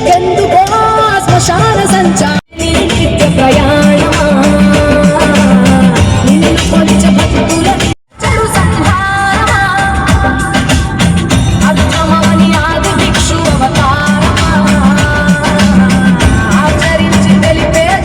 నీకెందుకో శ్మశాన సంచారి నిత్య ప్రయాణమా?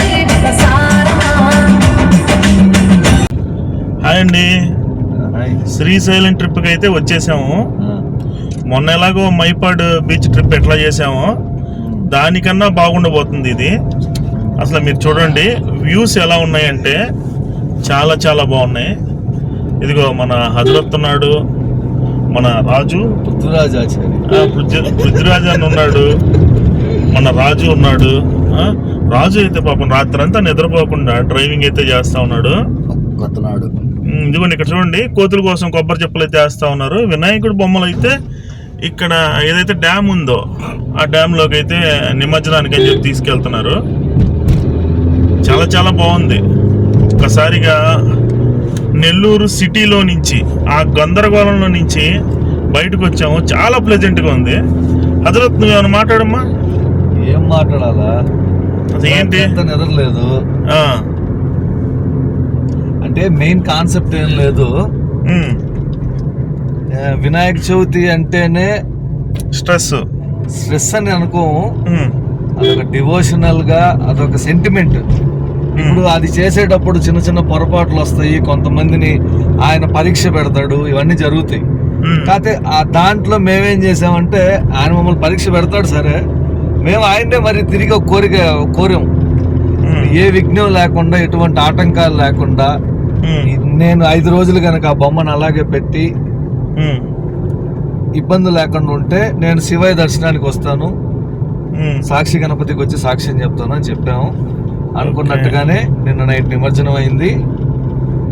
జీవిత సారమా హాయ్ అండి. శ్రీశైలం ట్రిప్కి అయితే వచ్చేసాము. మొన్న ఎలాగో మైపాడ్ బీచ్ ట్రిప్ ఎట్లా చేసామో దానికన్నా బాగుండబోతుంది ఇది. అసలు మీరు చూడండి వ్యూస్ ఎలా ఉన్నాయంటే చాలా చాలా బాగున్నాయి. ఇదిగో మన హజరత్ ఉన్నాడు మన రాజు. పృథ్వీరాజ్ అని ఉన్నాడు మన రాజు ఉన్నాడు. రాజు అయితే పాపం రాత్రంతా నిద్రపోకుండా డ్రైవింగ్ అయితే చేస్తా ఉన్నాడు. ఇదిగోండి ఇక్కడ చూడండి కోతుల కోసం కొబ్బరి చెప్పులు అయితే వేస్తా ఉన్నారు. వినాయకుడి బొమ్మలు అయితే ఇక్కడ ఏదైతే డ్యామ్ ఉందో ఆ డ్యామ్లోకి అయితే నిమజ్జనానికి అని చెప్పి తీసుకెళ్తున్నారు. చాలా చాలా బాగుంది. ఒక్కసారిగా నెల్లూరు సిటీలో నుంచి ఆ గందరగోళంలో నుంచి బయటకు వచ్చాము. చాలా ప్లెజెంట్గా ఉంది. హజరత్ నువ్వు ఏమైనా మాట్లాడమ్మా? ఏం మాట్లాడాలా? ఏంటి? నిద్రలేదు అంటే మెయిన్ కాన్సెప్ట్ ఏం లేదు. వినాయక చవితి అంటేనే స్ట్రెస్. స్ట్రెస్ అని అనుకోము. అదొక డివోషనల్గా అదొక సెంటిమెంట్ ఇప్పుడు అది చేసేటప్పుడు చిన్న చిన్న పొరపాట్లు వస్తాయి. కొంతమందిని ఆయన పరీక్ష పెడతాడు. ఇవన్నీ జరుగుతాయి. కాకపోతే ఆ దాంట్లో మేమేం చేసామంటే ఆయన మమ్మల్ని పరీక్ష పెడతాడు సరే. మేము ఆయన్నే మరి తిరిగి ఒక కోరిక కోరాం ఏ విఘ్నం లేకుండా ఎటువంటి ఆటంకాలు లేకుండా నేను ఐదు రోజులు కనుక ఆ బొమ్మను అలాగే పెట్టి ఇబ్బంది లేకుండా ఉంటే నేను శివయ్య దర్శనానికి వస్తాను. సాక్షి గణపతికి వచ్చి సాక్ష్యం చెప్తాను అని చెప్పాము. అనుకున్నట్టుగానే నిన్న నైట్ నిమజ్జనం అయింది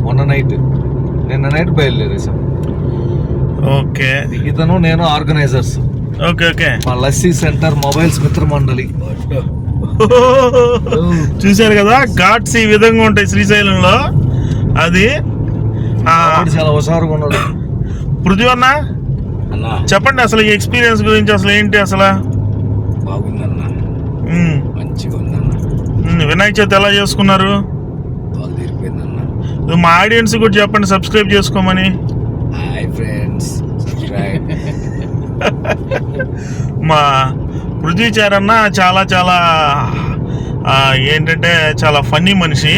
మొన్న నైట్. నిన్న నైట్ బయలుదేరేసాం ఓకే. ఇతను నేను ఆర్గనైజర్స్. Okay okay. మా లస్సీ సెంటర్ మొబైల్స్ మిత్ర మండలి చూశారు కదా ఘాట్స్ ఈ విధంగా ఉంటాయి శ్రీశైలంలో. అది చాలా హుషారుగా ఉన్నాడు పృథ్వీ అన్న చెప్పండి అసలు ఈ ఎక్స్పీరియన్స్ గురించి అసలు ఏంటి అసలు? బాగుందన్నా. ఉమ్, మంచిగా ఉందన్నా. ఉమ్, వినాయక చవితి ఎలా చేసుకున్నారు? మా ఆడియన్స్ కూడా చెప్పండి సబ్స్క్రైబ్ చేసుకోమని. హాయ్ ఫ్రెండ్స్ సబ్స్క్రైబ్ మా పృథ్వీ చార్ అన్న చాలా చాలా ఏంటంటే చాలా ఫన్నీ మనిషి.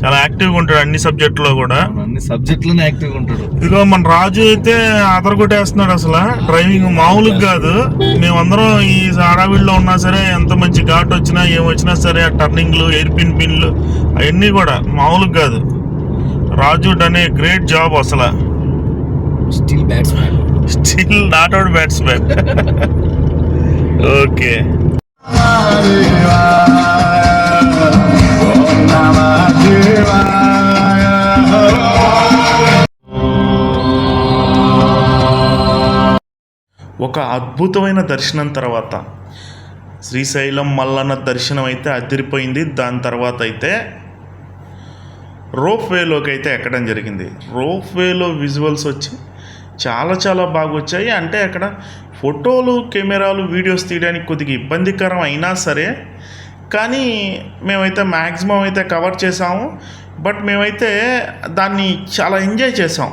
చాలా యాక్టివ్గా ఉంటాడు అన్ని సబ్జెక్టులో కూడా. అన్ని సబ్జెక్టులోనే యాక్టివ్గా ఉంటాడు. ఇదిగో మన రాజు అయితే అదరగొట్టేస్తున్నాడు అసలు. డ్రైవింగ్ మామూలుగా కాదు. మేమందరం ఈ హడావిడిలో ఉన్నా సరే ఎంత మంచి ఘాట్ వచ్చినా ఏం వచ్చినా సరే ఆ టర్నింగ్లు ఎయిర్ పిన్ పిన్లు అవన్నీ కూడా మామూలుగా కాదు. రాజు అనే గ్రేట్ జాబ్ అసలు. Still batsmen still not out batsmen okay ఒక అద్భుతమైన దర్శనం తర్వాత శ్రీశైలం మల్లన్న దర్శనం అయితే అదిరిపోయింది. దాని తర్వాత అయితే రోప్ వేలోకి అయితే ఎక్కడం జరిగింది. రోప్ వేలో విజువల్స్ వచ్చి చాలా చాలా బాగా వచ్చాయి అంటే అక్కడ ఫోటోలు కెమెరాలు వీడియోస్ తీయడానికి కొద్దిగా ఇబ్బందికరం అయినా సరే కానీ మేమైతే మ్యాక్సిమం అయితే కవర్ చేసాము బట్ మేమైతే దాన్ని చాలా ఎంజాయ్ చేసాం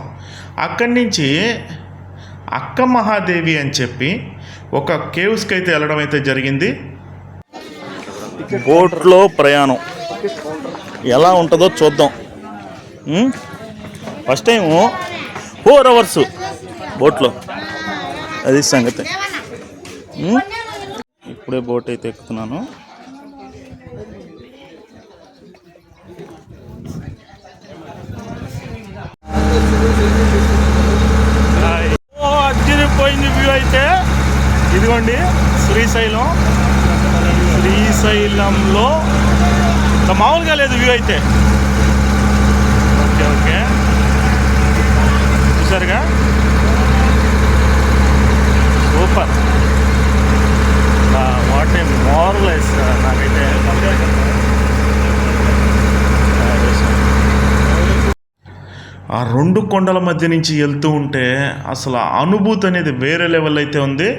అక్కడి నుంచి అక్క మహాదేవి అని చెప్పి ఒక కేవ్స్కి అయితే వెళ్ళడం అయితే జరిగింది. బోట్లో ప్రయాణం. ఎలా ఉంటుందో చూద్దాం. ఫస్ట్ టైము ఫోర్ అవర్స్ బోట్లో. అది సంగతి. ఇప్పుడే బోట్ అయితే ఎక్కుతున్నాను ఓ, అదిరిపోయింది వ్యూ అయితే ఇదిగోండి శ్రీశైలం. శ్రీశైలంలో మామూలుగా లేదు వ్యూ అయితే. Okay okay. చూసారుగా సూపర్. వాట్ ఏ మార్లెస్ నాకైతే ఆ రెండు కొండల మధ్య నుంచి వెళ్తూ ఉంటే అసలు అనుభూతి అనేది వేరే లెవెల్ అయితే ఉంది.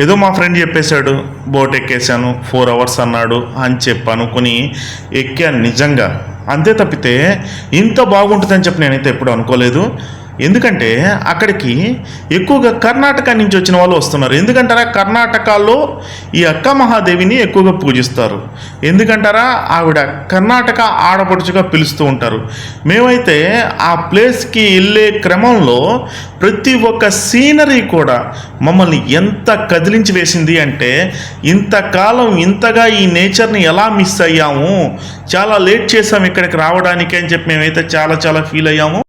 ఏదో మా ఫ్రెండ్ చెప్పేశాడు బోట్ ఎక్కేసాను ఫోర్ అవర్స్ అన్నాడు అని చెప్పి అనుకుని ఎక్కాను నిజంగా. అంతే తప్పితే ఇంత బాగుంటుందని చెప్పి నేనైతే ఎప్పుడు అనుకోలేదు. ఎందుకంటే అక్కడికి ఎక్కువగా కర్ణాటక నుంచి వచ్చిన వాళ్ళు వస్తున్నారు. ఎందుకంటారా? కర్ణాటకలో ఈ అక్క మహాదేవిని ఎక్కువగా పూజిస్తారు. ఎందుకంటారా? ఆవిడ కర్ణాటక ఆడపడుచుగా పిలుస్తూ ఉంటారు. మేమైతే ఆ ప్లేస్కి వెళ్ళే క్రమంలో ప్రతి ఒక్క సీనరీ కూడా మమ్మల్ని ఎంత కదిలించి వేసింది అంటే ఇంతకాలం ఇంతగా ఈ నేచర్ని ఎలా మిస్ అయ్యాము? చాలా లేట్ చేసాం ఇక్కడికి రావడానికి అని చెప్పి మేమైతే చాలా చాలా ఫీల్ అయ్యాము.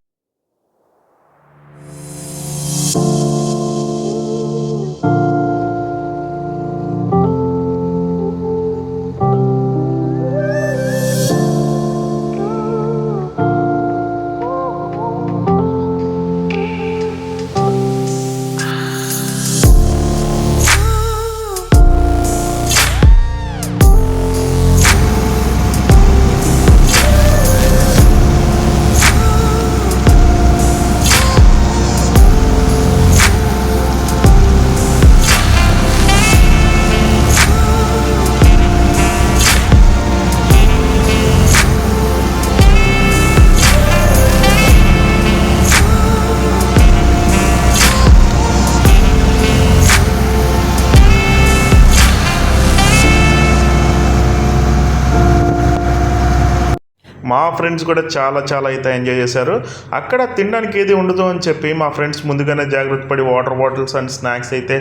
ఫ్రెండ్స్ కూడా చాలా చాలా అయితే ఎంజాయ్ చేశారు. అక్కడ తినడానికి ఏది ఉండదు అని చెప్పి మా ఫ్రెండ్స్ ముందుగానే జాగ్రత్త పడి వాటర్ బాటిల్స్ అండ్ స్నాక్స్ అయితే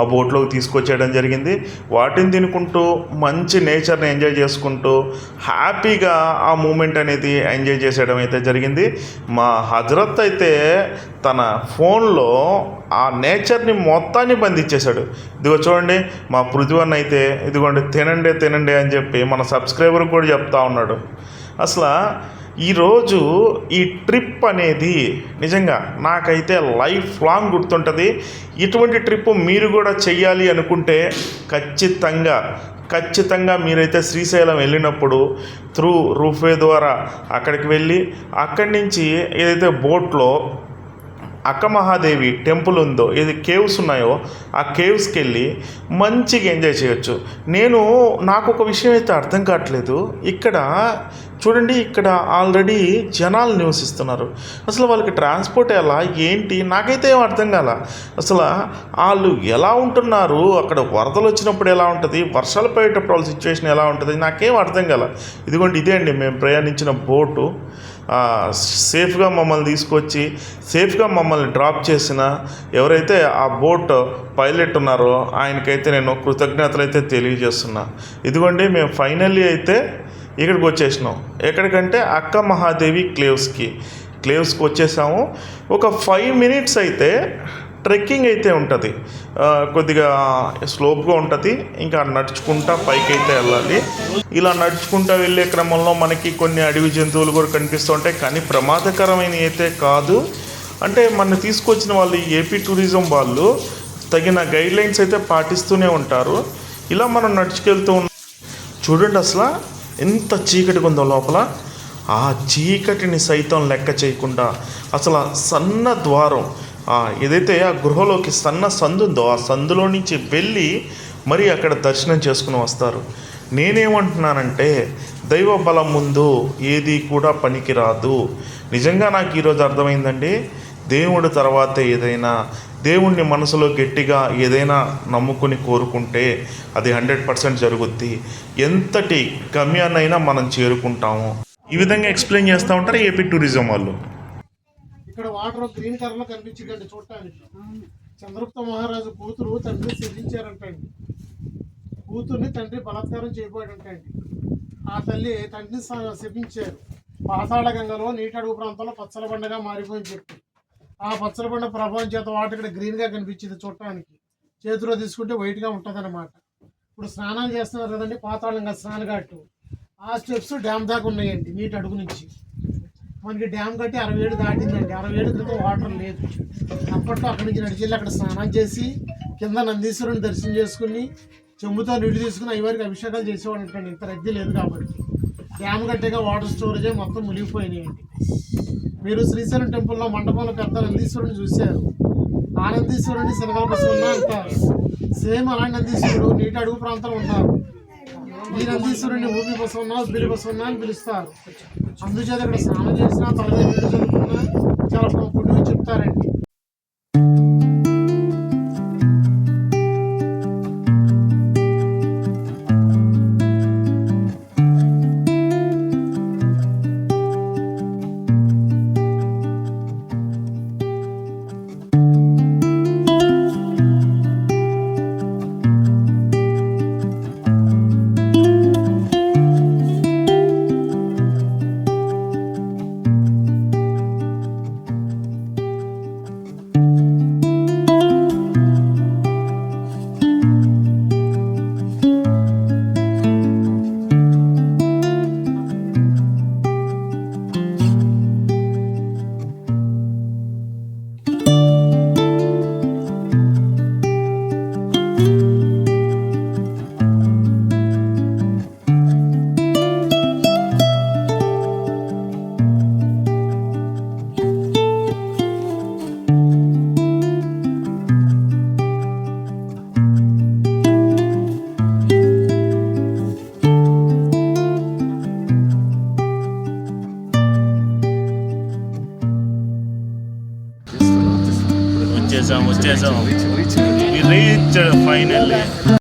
ఆ బోట్లోకి తీసుకొచ్చేయడం జరిగింది. వాటిని తినుకుంటూ మంచి నేచర్ని ఎంజాయ్ చేసుకుంటూ హ్యాపీగా ఆ మూమెంట్ అనేది ఎంజాయ్ చేసేయడం అయితే జరిగింది. మా హజరత్ అయితే తన ఫోన్లో ఆ నేచర్ని మొత్తాన్ని బంధించేశాడు. ఇదిగో చూడండి మా పృథ్వన్ అయితే ఇదిగోండి తినండి తినండి అని చెప్పి మన సబ్స్క్రైబర్ కూడా చెప్తా ఉన్నాడు. అసలు ఈరోజు ఈ ట్రిప్ అనేది నిజంగా నాకైతే లైఫ్ లాంగ్ గుర్తుంటుంది. ఇటువంటి ట్రిప్ మీరు కూడా చెయ్యాలి అనుకుంటే ఖచ్చితంగా ఖచ్చితంగా మీరైతే శ్రీశైలం వెళ్ళినప్పుడు త్రూ రూఫే ద్వారా అక్కడికి వెళ్ళి అక్కడి నుంచి ఏదైతే బోట్లో అక్క మహాదేవి టెంపుల్ ఉందో ఏది కేవ్స్ ఉన్నాయో ఆ కేవ్స్కి వెళ్ళి మంచిగా ఎంజాయ్ చేయొచ్చు. నేను నాకు ఒక విషయం అయితే అర్థం కావట్లేదు. ఇక్కడ చూడండి ఇక్కడ ఆల్రెడీ జనాలు నివసిస్తున్నారు. అసలు వాళ్ళకి ట్రాన్స్పోర్ట్ ఎలా ఏంటి నాకైతే ఏం అర్థం కాల. అసలు వాళ్ళు ఎలా ఉంటున్నారు అక్కడ వరదలు వచ్చినప్పుడు ఎలా ఉంటుంది వర్షాలు పడేటప్పుడు వాళ్ళ సిచ్యువేషన్ ఎలా ఉంటుంది నాకేం అర్థం కాల. ఇదిగోండి ఇదే అండి మేము ప్రయాణించిన బోటు. సేఫ్గా మమ్మల్ని తీసుకొచ్చి సేఫ్గా మమ్మల్ని డ్రాప్ చేసిన ఎవరైతే ఆ బోట్ పైలట్ ఉన్నారో ఆయనకైతే నేను కృతజ్ఞతలు అయితే తెలియజేస్తున్నా. ఇదిగోండి మేము ఫైనల్లీ అయితే ఇక్కడికి వచ్చేసినాం. ఎక్కడికంటే అక్క మహాదేవి క్లేవ్స్కి క్లేవ్స్కి వచ్చేసాము. ఒక ఫైవ్ మినిట్స్ అయితే ట్రెక్కింగ్ అయితే ఉంటుంది. కొద్దిగా స్లోప్గా ఉంటుంది. ఇంకా నడుచుకుంటా పైకి అయితే వెళ్ళాలి. ఇలా నడుచుకుంటా వెళ్ళే క్రమంలో మనకి కొన్ని అడవి జంతువులు కూడా కనిపిస్తూ ఉంటాయి కానీ ప్రమాదకరమైనవి అయితే కాదు. అంటే మన తీసుకొచ్చిన వాళ్ళు ఏపీ టూరిజం వాళ్ళు తగిన గైడ్ లైన్స్ అయితే పాటిస్తూనే ఉంటారు. ఇలా మనం నడుచుకెళ్తూ ఉన్న చూడండి అసలు ఎంత చీకటిగా ఉందో లోపల. ఆ చీకటిని సైతం లెక్క చేయకుండా అసలు సన్న ద్వారం ఏదైతే ఆ గృహలోకి సన్న సందు ఉందో ఆ సందులో నుంచి వెళ్ళి మరి అక్కడ దర్శనం చేసుకుని వస్తారు. నేనేమంటున్నానంటే దైవ బలం ముందు ఏది కూడా పనికిరాదు. నిజంగా నాకు ఈరోజు అర్థమైందండి? దేవుడు తర్వాతే ఏదైనా దేవుణ్ణి మనసులో గట్టిగా ఏదైనా నమ్ముకుని కోరుకుంటే అది హండ్రెడ్ పర్సెంట్ జరుగుద్ది. ఎంతటి గమ్యాన్నైనా మనం చేరుకుంటాము. ఈ విధంగా ఎక్స్ప్లెయిన్ చేస్తూ ఉంటారు ఏపీ టూరిజం వాళ్ళు? ఇక్కడ వాటర్ గ్రీన్ కలర్లో కనిపించిందండి చూడటానికి. చంద్రగుప్త మహారాజు కూతురు తండ్రి శపించారంటండి కూతుర్ని తండ్రి బలాత్కారం చేయబోయాడంటండి. ఆ తల్లి తండ్రిని శపించారు పాతాళ గంగలో నీటి అడుగు ప్రాంతంలో పచ్చల బండగా మారిపోయింది చెప్పి. ఆ పచ్చల బండ ప్రభావం చేత వాటర్ ఇక్కడ గ్రీన్గా కనిపించింది చూడటానికి. చేతిలో తీసుకుంటే వైట్గా ఉంటది ఇప్పుడు స్నానాలు చేస్తున్నారు కదండి పాతాళంగా స్నానఘాటు ఆ స్టెప్స్ డ్యామ్ దాకా ఉన్నాయండి నీటి అడుగు నుంచి. మనకి డ్యామ్ కట్టి అరవై ఏడు దాటిందండి. అరవై ఏడు క్రితం వాటర్ లేదు. అప్పట్లో అక్కడి నుంచి నడిచి అక్కడ స్నానం చేసి కింద నందీశ్వరుని దర్శనం చేసుకుని చెంబుతో నీళ్ళు తీసుకుని అయ్యవారికి అభిషేకాలు చేసేవాడు అంటండి ఇంత రద్దీ లేదు కాబట్టి. డ్యామ్ కట్టేగా వాటర్ స్టోరేజ్ మొత్తం మునిగిపోయినాయండి మీరు శ్రీశైలం టెంపుల్లో మండపంలో పెద్ద నందీశ్వరుని చూశారు. ఆనందీశ్వరుని శనగల బసవన్న అంటారు. సేమ్ అలాంటి నందీశ్వరుడు నీటి అడుగు ప్రాంతంలో ఉంటారు భూమి కోసం ఉన్నా బిలి కోసం ఉన్నా అని పిలుస్తారు. అందుచేత ఇక్కడ స్నానం చేసినా తలదే నీళ్ళు చదువుకున్నా చాలా పుణ్యం చెప్తారండి.